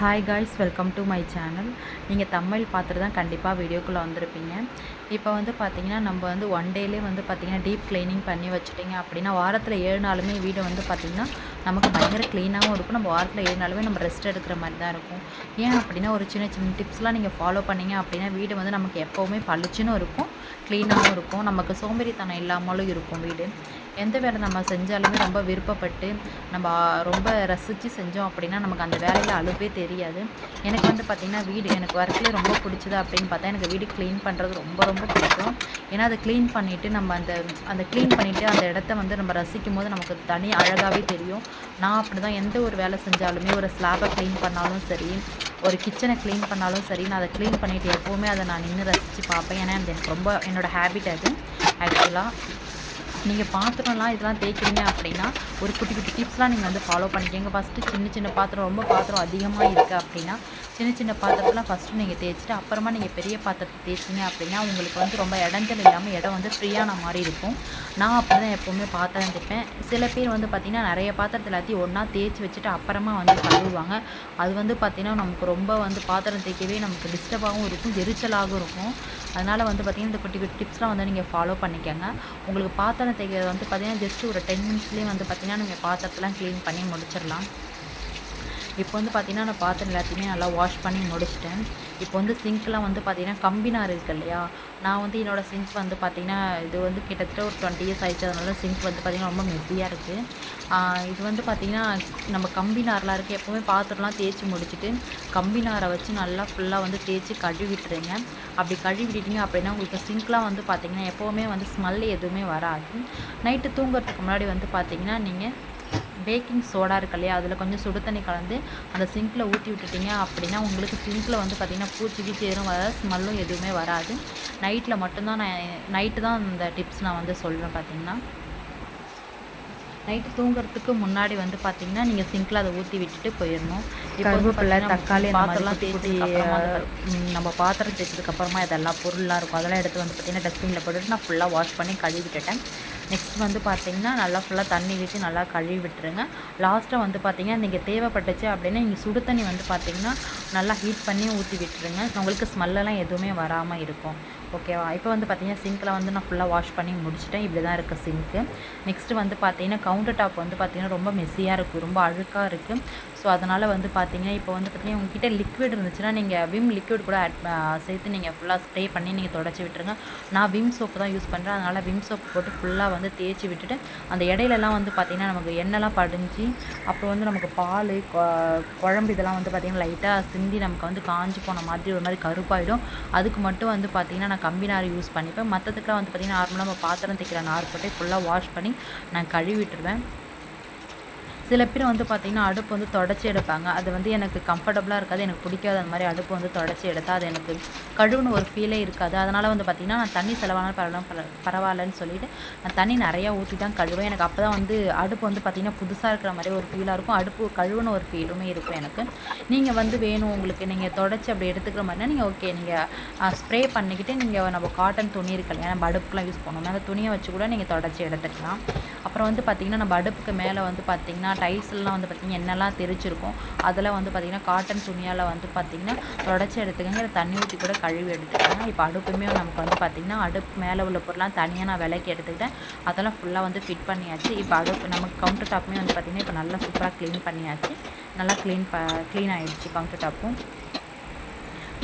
Hi guys welcome to my channel நீங்கள் தமிழ் பார்த்துட்டு தான் கண்டிப்பாக வீடியோக்குள்ளே வந்திருப்பீங்க. இப்போ வந்து பார்த்தீங்கன்னா நம்ம வந்து ஒன் டேலே வந்து பார்த்திங்கன்னா டீப் க்ளீனிங் பண்ணி வச்சுட்டிங்க அப்படின்னா வாரத்தில் ஏழு நாளுமே வீடு வந்து பார்த்திங்கன்னா நமக்கு பயங்கர க்ளீனாகவும் இருக்கும். நம்ம வாரத்தில் ஏழு நாளுமே நம்ம ரெஸ்ட் எடுக்கிற மாதிரி தான் இருக்கும். ஏன் அப்படின்னா ஒரு சின்ன சின்ன டிப்ஸ்லாம் நீங்கள் ஃபாலோ பண்ணீங்க அப்படின்னா வீடு வந்து நமக்கு எப்போவுமே பளிச்சுன்னு இருக்கும் க்ளீனாகவும் இருக்கும். நமக்கு சோம்பேறித்தனம் இல்லாமலும் இருக்கும் வீடு. எந்த வேலை நம்ம செஞ்சாலுமே ரொம்ப விருப்பப்பட்டு நம்ம ரொம்ப ரசித்து செஞ்சோம் அப்படின்னா நமக்கு அந்த வேலையில் அழுப்பே தெரியாது. எனக்கு வந்து பார்த்திங்கன்னா வீடு எனக்கு ஒர்க்கில் ரொம்ப பிடிச்சது அப்படின்னு பார்த்தா எனக்கு வீடு க்ளீன் பண்ணுறது ரொம்ப ரொம்ப பிடிக்கும். ஏன்னா அதை க்ளீன் பண்ணிவிட்டு நம்ம அந்த அந்த க்ளீன் பண்ணிவிட்டு அந்த இடத்த வந்து நம்ம ரசிக்கும் போது நமக்கு தனி அழகாகவே தெரியும். நான் அப்படி தான் எந்த ஒரு வேலை செஞ்சாலுமே ஒரு ஸ்லாபை க்ளீன் பண்ணாலும் சரி ஒரு கிச்சனை க்ளீன் பண்ணாலும் சரி நான் அதை க்ளீன் பண்ணிவிட்டு எப்போவுமே அதை நான் நின்று ரசித்து பார்ப்பேன். ஏன்னா அது எனக்கு ரொம்ப என்னோடய ஹேபிட் அது ஆக்சுவலாக நீங்கள் பாத்திரம்லாம் இதெல்லாம் தேய்க்கிறீங்க அப்படின்னா ஒரு குட்டி குட்டி டிப்ஸ்லாம் நீங்கள் வந்து ஃபாலோ பண்ணிக்கோங்க. ஃபஸ்ட்டு சின்ன சின்ன பாத்திரம் ரொம்ப பாத்திரம் அதிகமாக இருக்குது அப்படின்னா சின்ன சின்ன பாத்திரத்தெலாம் ஃபஸ்ட்டு நீங்கள் தேய்ச்சிட்டு அப்புறமா நீங்கள் பெரிய பாத்திரத்தை தேய்ச்சிங்க அப்படின்னா உங்களுக்கு வந்து ரொம்ப இடஞ்சல் இல்லாமல் இடம் வந்து ஃப்ரீயான மாதிரி இருக்கும். நான் அப்படி தான் எப்போவுமே பாத்திரம் தேய்ப்பேன். சில பேர் வந்து பார்த்திங்கன்னா நிறைய பாத்திரத்தை எல்லாத்தையும் ஒன்றா தேய்ச்சி வச்சுட்டு அப்புறமா வந்து கழுவுவாங்க. அது வந்து பார்த்திங்கன்னா நமக்கு ரொம்ப வந்து பாத்திரம் தேய்க்கவே நமக்கு டிஸ்டர்பாகவும் இருக்கும் எரிச்சலாகவும் இருக்கும். அதனால் வந்து பார்த்திங்கன்னா இந்த குட்டி குட்டி டிப்ஸ்லாம் வந்து நீங்கள் ஃபாலோ பண்ணிக்கோங்க. உங்களுக்கு பாத்திரம் தேய்க்கிறது வந்து பார்த்திங்கன்னா ஜஸ்ட் ஒரு டென் மினிட்ஸ்லேயே வந்து பார்த்திங்கன்னா நீங்கள் பாத்திரத்தெலாம் க்ளீன் பண்ணி முடிச்சிடலாம். இப்போ வந்து பார்த்திங்கன்னா நான் பாத்திரம் எல்லாத்தையுமே நல்லா வாஷ் பண்ணி முடிச்சிட்டேன். இப்போ வந்து சிங்க்லாம் வந்து பார்த்திங்கன்னா கம்பினார் இருக்கு இல்லையா? நான் வந்து என்னோடய சிங்க் வந்து பார்த்திங்கன்னா இது வந்து கிட்டத்தட்ட ஒரு டுவெண்ட்டி இயர்ஸ் ஆயிடுச்சு. அதனால சிங்க் வந்து பார்த்திங்கன்னா ரொம்ப மெஸ்ஸியாக இருக்குது இது வந்து பார்த்திங்கன்னா நம்ம கம்பினார்லாம் இருக்குது எப்போவுமே பாத்திரம்லாம் தேய்ச்சி முடிச்சுட்டு கம்பி நாரை வச்சு நல்லா ஃபுல்லாக வந்து தேய்ச்சி கழுவிட்டுருங்க அப்படி கழுவிட்டீங்க அப்படின்னா உங்களுக்கு சிங்க்லாம் வந்து பார்த்திங்கன்னா எப்போவுமே வந்து ஸ்மெல் எதுவுமே வராது. நைட்டு தூங்குறதுக்கு முன்னாடி வந்து பார்த்திங்கன்னா நீங்கள் பேக்கிங் சோடா இருக்கு இல்லையா அதில் கொஞ்சம் சுடு தண்ணி கலந்து அந்த சிங்க்கில் ஊற்றி விட்டுட்டீங்க அப்படின்னா உங்களுக்கு சிங்க்கில் வந்து பார்த்திங்கன்னா பூச்சி கீச்சி எதுவும் வராது ஸ்மெல்லும் எதுவுமே வராது. நைட்டில் மட்டும்தான் நான் நைட்டு தான் இந்த டிப்ஸ் நான் வந்து சொல்கிறேன் பார்த்திங்கன்னா நைட்டு தூங்குறதுக்கு முன்னாடி வந்து பார்த்தீங்கன்னா நீங்கள் சிங்கில் அதை ஊற்றி விட்டுட்டு போயிடணும். கருவேப்பிலை, தக்காளி அந்த பாத்திரம்லாம் அந்த ம், நம்ம பாத்திரம் தேய்ச்சதுக்கு அப்புறமா இதெல்லாம் பொருள்லாம் இருக்கும். அதெல்லாம் எடுத்து வந்து பார்த்தீங்கன்னா டஸ்ட்பினில் போட்டுட்டு நான் ஃபுல்லாக வாஷ் பண்ணி கழுவி விட்டுட்டேன். நெக்ஸ்ட் வந்து பார்த்தீங்கன்னா நல்லா ஃபுல்லாக தண்ணி விட்டு நல்லா கழுவி விட்டுருங்க. லாஸ்ட்டாக வந்து பார்த்தீங்கன்னா நீங்கள் தேவைப்பட்டுச்சு அப்படின்னா நீங்கள் சுடு தண்ணி வந்து பார்த்தீங்கன்னா நல்லா ஹீட் பண்ணி ஊற்றி விட்டுருங்க. உங்களுக்கு ஸ்மெல்லெல்லாம் எதுவுமே வராமல் இருக்கும். ஓகேவா இப்போ வந்து பார்த்தீங்கன்னா சிங்க்கில் வந்து நான் ஃபுல்லாக வாஷ் பண்ணி முடிச்சிட்டேன். இப்படி தான் இருக்குது சிங்க்கு நெக்ஸ்ட்டு வந்து பார்த்தீங்கன்னா கவுண்டர் டாப் வந்து பார்த்தீங்கன்னா ரொம்ப மெஸ்ஸியாக இருக்குது ரொம்ப அழுக்காக இருக்குது ஸோ அதனால் வந்து பார்த்தீங்கன்னா இப்போ வந்து பார்த்தீங்கன்னா உங்ககிட்ட லிக்விட் இருந்துச்சுன்னா நீங்கள் விம் லிக்விட் கூட ஆட் சேர்த்து நீங்கள் ஃபுல்லாக ஸ்ப்ரே பண்ணி நீங்கள் தொடச்சி விட்டுருங்க. நான் விம் சோப்பு தான் யூஸ் பண்ணுறேன் அதனால் விம் சோப்பு போட்டு ஃபுல்லாக வந்து தேய்ச்சி விட்டுட்டு அந்த இடையிலலாம் வந்து பார்த்திங்கன்னா நமக்கு எண்ணெய்லாம் படிஞ்சு அப்புறம் வந்து நமக்கு பால் குழம்பு இதெல்லாம் வந்து பார்த்திங்கன்னா லைட்டாக சிந்தி நமக்கு வந்து காஞ்சி போன மாதிரி ஒரு மாதிரி கருப்பாயிடும். அதுக்கு மட்டும் வந்து பார்த்திங்கன்னா நான் கம்பி நார் யூஸ் பண்ணிப்பேன். மற்றதுக்குலாம் வந்து பார்த்திங்கன்னா நார்மலாக நம்ம பாத்திரம் தைக்கிற நார் போட்டு ஃபுல்லாக வாஷ் பண்ணி நான் கழுவி விட்டுருவேன். சில பேர் வந்து பார்த்திங்கன்னா அடுப்பு வந்து தொடச்சி எடுப்பாங்க. அது வந்து எனக்கு கம்ஃபர்டபுளாக இருக்காது எனக்கு பிடிக்காது. அந்த மாதிரி அடுப்பு வந்து தொடச்சி எடுத்தால் அது எனக்கு கழுவுன ஒரு ஃபீலே இருக்காது. அதனால் வந்து பார்த்திங்கன்னா நான் தண்ணி செலவானாலும் பரவாயில்ல பரவாயில்லன்னு சொல்லிட்டு நான் தண்ணி நிறையா ஊற்றி தான் கழுவேன் எனக்கு அப்போ தான் வந்து அடுப்பு வந்து பார்த்திங்கன்னா புதுசாக இருக்கிற மாதிரி ஒரு ஃபீலாக இருக்கும். அடுப்பு கழுவுன ஒரு ஃபீலுமே இருக்கும் எனக்கு. நீங்கள் வந்து வேணும் உங்களுக்கு. நீங்கள் தொடச்சி அப்படி எடுத்துக்கிற மாதிரினா நீங்கள் ஓகே நீங்கள் ஸ்ப்ரே பண்ணிக்கிட்டு நீங்கள் நம்ம காட்டன் துணி இருக்கு இல்லையா நம்ம அடுப்புக்குலாம் யூஸ் பண்ணுவோம் அந்த துணியை வச்சு கூட நீங்கள் தொடச்சி எடுத்துக்கலாம். அப்புறம் வந்து பார்த்திங்கன்னா நம்ம அடுப்புக்கு மேலே வந்து பார்த்திங்கன்னா டைல்ஸ்லாம் வந்து பார்த்திங்கன்னா என்னெல்லாம் தெரிச்சிருக்கும் அதெல்லாம் வந்து பார்த்திங்கன்னா காட்டன் துணியால் வந்து பார்த்திங்கன்னா தொடச்சி எடுத்துக்கங்க. இல்லை தண்ணி ஊற்றி கூட கழுவி எடுத்துக்கோங்க. இப்போ அடுப்புமே நமக்கு வந்து பார்த்திங்கன்னா அடுப்பு மேலே உள்ள பொருள்லாம் தனியாக நான் விலைக்கு எடுத்துக்கிட்டேன். அதெல்லாம் ஃபுல்லாக வந்து ஃபிட் பண்ணியாச்சு. இப்போ அடுப்பு நமக்கு கவுண்டர் டாப்புமே வந்து பார்த்திங்கன்னா இப்போ நல்லா சூப்பராக க்ளீன் பண்ணியாச்சு. நல்லா க்ளீன் ப க்ளீன் ஆகிடுச்சு கவுண்டர் டாப்பும்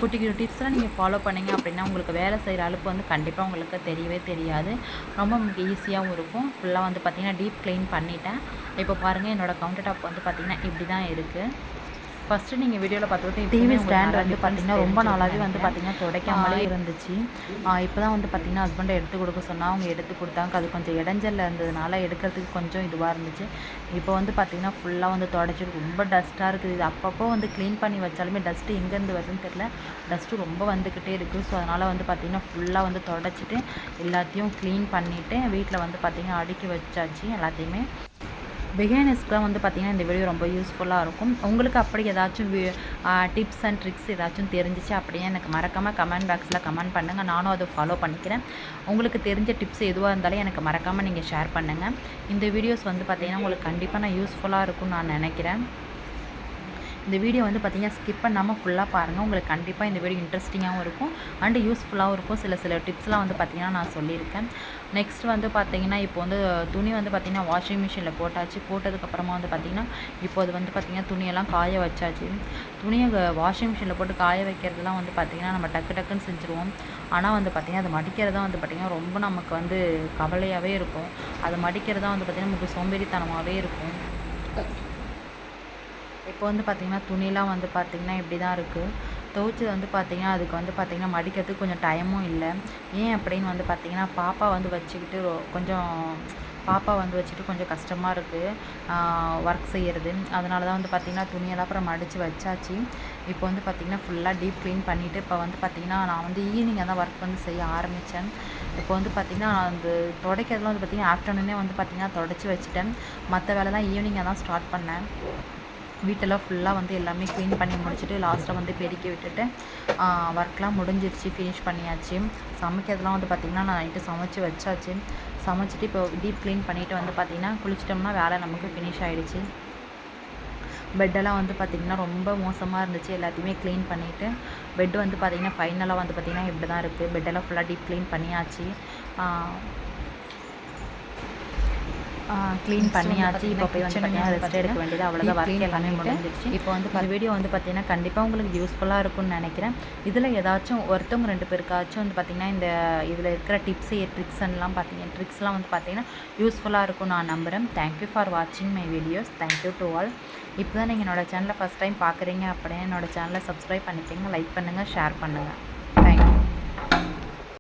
குட்டி குட்டி டிப்ஸ்லாம் நீங்கள் ஃபாலோ பண்ணீங்க அப்படின்னா உங்களுக்கு வேலை செய்கிற அழுப்பு வந்து கண்டிப்பாக உங்களுக்கு தெரியவே தெரியாது. ரொம்ப உங்களுக்கு ஈஸியாகவும் இருக்கும். ஃபுல்லாக வந்து பார்த்திங்கன்னா டீப் க்ளீன் பண்ணிட்டேன். இப்போ பாருங்கள் என்னோடய கவுண்டர் டாப் வந்து பார்த்திங்கன்னா இப்படி தான் இருக்குது ஃபஸ்ட்டு நீங்கள் வீடியோவில் பார்த்துட்டு TV டிவி ஸ்டாண்ட் வந்து பார்த்தீங்கன்னா ரொம்ப நாளாகவே வந்து. பார்த்திங்கன்னா துடைக்காமலே இருந்துச்சு. இப்போ தான் வந்து பார்த்திங்கன்னா ஹஸ்பண்டை எடுத்து கொடுக்க சொன்னால் அவங்க எடுத்து கொடுத்தாங்க. அது கொஞ்சம் இடைஞ்சல்ல இருந்ததுனால எடுக்கிறதுக்கு கொஞ்சம் இதுவாக இருந்துச்சு. இப்போ வந்து பார்த்திங்கன்னா ஃபுல்லாக வந்து தொடச்சிட்டு ரொம்ப டஸ்ட்டாக இருக்குது. இது அப்பப்போ வந்து க்ளீன் பண்ணி வச்சாலுமே டஸ்ட்டு எங்கேருந்து வருதுன்னு தெரியல. டஸ்ட்டு ரொம்ப வந்துக்கிட்டே இருக்குது ஸோ அதனால் வந்து பார்த்திங்கன்னா ஃபுல்லாக வந்து தொடச்சிட்டு எல்லாத்தையும் க்ளீன் பண்ணிவிட்டு வீட்டில் வந்து பார்த்திங்கன்னா அடுக்கி வச்சாச்சு. எல்லாத்தையுமே பிகினர்ஸ்க்குலாம் வந்து பார்த்திங்கன்னா இந்த வீடியோ ரொம்ப யூஸ்ஃபுல்லாக இருக்கும். உங்களுக்கு அப்படி ஏதாச்சும் டிப்ஸ் அண்ட் ட்ரிக்ஸ் ஏதாச்சும் தெரிஞ்சிச்சு அப்படியே எனக்கு மறக்காமல் கமெண்ட் பாக்ஸில் கமெண்ட் பண்ணுங்கள் நானும் அதை ஃபாலோ பண்ணிக்கிறேன். உங்களுக்கு தெரிஞ்ச டிப்ஸ் எதுவாக இருந்தாலும் எனக்கு மறக்காமல் நீங்கள் ஷேர் பண்ணுங்கள் இந்த வீடியோஸ் வந்து பார்த்திங்கன்னா உங்களுக்கு கண்டிப்பாக நான் யூஸ்ஃபுல்லாக இருக்கும்னு நான் நினைக்கிறேன். இந்த வீடியோ வந்து பார்த்திங்கன்னா ஸ்கிப் பண்ணாமல் ஃபுல்லாக பாருங்கள் உங்களுக்கு கண்டிப்பாக இந்த வீடியோ இன்ட்ரெஸ்டிங்காகவும் இருக்கும். அண்டு யூஸ்ஃபுல்லாகவும் இருக்கும். சில சில டிப்ஸ்லாம் வந்து பார்த்திங்கன்னா நான் சொல்லியிருக்கேன். நெக்ஸ்ட் வந்து பார்த்திங்கன்னா இப்போ வந்து துணி வந்து பார்த்திங்கன்னா வாஷிங் மிஷினில் போட்டாச்சு. போட்டதுக்கப்புறமா வந்து பார்த்திங்கன்னா இப்போ அது வந்து பார்த்திங்கன்னா துணியெல்லாம் காய வச்சாச்சு. துணியை வாஷிங் மிஷினில் போட்டு காய வைக்கிறதுலாம் வந்து பார்த்திங்கன்னா நம்ம டக்கு டக்குன்னு செஞ்சுருவோம். ஆனால் வந்து பார்த்திங்கன்னா அது மடிக்கிறதா வந்து பார்த்திங்கன்னா ரொம்ப நமக்கு வந்து கவலையாகவே இருக்கும். அது மடிக்கிறதா வந்து பார்த்திங்கன்னா நமக்கு சோம்பேறித்தனமாகவே இருக்கும். இப்போ வந்து பார்த்திங்கன்னா துணிலாம் வந்து பார்த்திங்கன்னா இப்படி தான் இருக்குது துவைச்சது வந்து பார்த்திங்கன்னா அதுக்கு வந்து பார்த்திங்கன்னா மடிக்கிறதுக்கு கொஞ்சம் டைமும் இல்லை. ஏன் அப்படின்னு வந்து பார்த்திங்கன்னா பாப்பா வந்து வச்சுக்கிட்டு கொஞ்சம் பாப்பா வந்து வச்சுட்டு கொஞ்சம் கஷ்டமாக இருக்குது ஒர்க் செய்கிறது அதனால தான் வந்து பார்த்திங்கன்னா துணியெல்லாம் அப்புறம் மடித்து வச்சாச்சு. இப்போ வந்து பார்த்திங்கன்னா ஃபுல்லாக டீப் க்ளீன் பண்ணிவிட்டு இப்போ வந்து பார்த்திங்கன்னா நான் வந்து ஈவினிங்காக தான் ஒர்க் வந்து செய்ய ஆரம்பித்தேன் இப்போ வந்து பார்த்திங்கன்னா அந்த துடைக்கிறதுலாம் வந்து பார்த்திங்கன்னா ஆஃப்டர்நூனே வந்து பார்த்திங்கன்னா தொடச்சி வச்சுட்டேன். மற்ற வேலை தான் ஈவினிங்காக தான் ஸ்டார்ட் பண்ணேன். வீட்டெல்லாம் ஃபுல்லாக வந்து எல்லாமே க்ளீன் பண்ணி முடிச்சுட்டு லாஸ்ட்டாக வந்து பெருக்கி விட்டுட்டு ஒர்க்லாம் முடிஞ்சிருச்சு ஃபினிஷ் பண்ணியாச்சு. சமைக்கிறதுலாம் வந்து பார்த்திங்கன்னா நான் நைட்டு சமைச்சு வச்சாச்சு. சமைச்சிட்டு இப்போ டீப் க்ளீன் பண்ணிவிட்டு வந்து பார்த்திங்கன்னா குளிச்சிட்டோம்னா வேலை நமக்கு ஃபினிஷ் ஆகிடுச்சு பெட்டெல்லாம் வந்து பார்த்திங்கன்னா ரொம்ப மோசமாக இருந்துச்சு. எல்லாத்தையுமே க்ளீன் பண்ணிவிட்டு பெட் வந்து பார்த்திங்கன்னா ஃபைனலாக வந்து பார்த்திங்கன்னா இப்படி தான் இருக்குது பெட்டெல்லாம் ஃபுல்லாக டீப் க்ளீன் பண்ணியாச்சு. க்ளீன் பண்ணியாச்சு இப்போ போய் வந்து பார்த்தீங்கன்னா ரெஸ்ட் எடுக்க வேண்டியது அவ்வளோதான் ஒர்க் எல்லாமே முடிஞ்சிருச்சு. இப்போ வந்து இந்த வீடியோ வந்து பார்த்தீங்கன்னா கண்டிப்பாக உங்களுக்கு யூஸ்ஃபுல்லாக இருக்கும்னு நினைக்கிறேன். இதில் ஏதாச்சும் ஒருத்தவங்க ரெண்டு பேருக்காச்சும் வந்து பார்த்திங்கன்னா இந்த இதில் இருக்கிற டிப்ஸு ட்ரிக்ஸ் எல்லாம் பார்த்தீங்கன்னா ட்ரிக்ஸ்லாம் வந்து பார்த்தீங்கன்னா யூஸ்ஃபுல்லாக இருக்கும் நான் நம்புகிறேன் தேங்க்யூ ஃபார் வாட்சிங் my videos thank you to all இப்போ தான் நீங்கள் என்னோட சேனலை ஃபஸ்ட் டைம் பார்க்குறீங்க அப்படின்னா என்னோட சேனலை சப்ஸ்கிரைப் பண்ணிக்கோங்க லைக் பண்ணுங்கள் ஷேர் பண்ணுங்கள்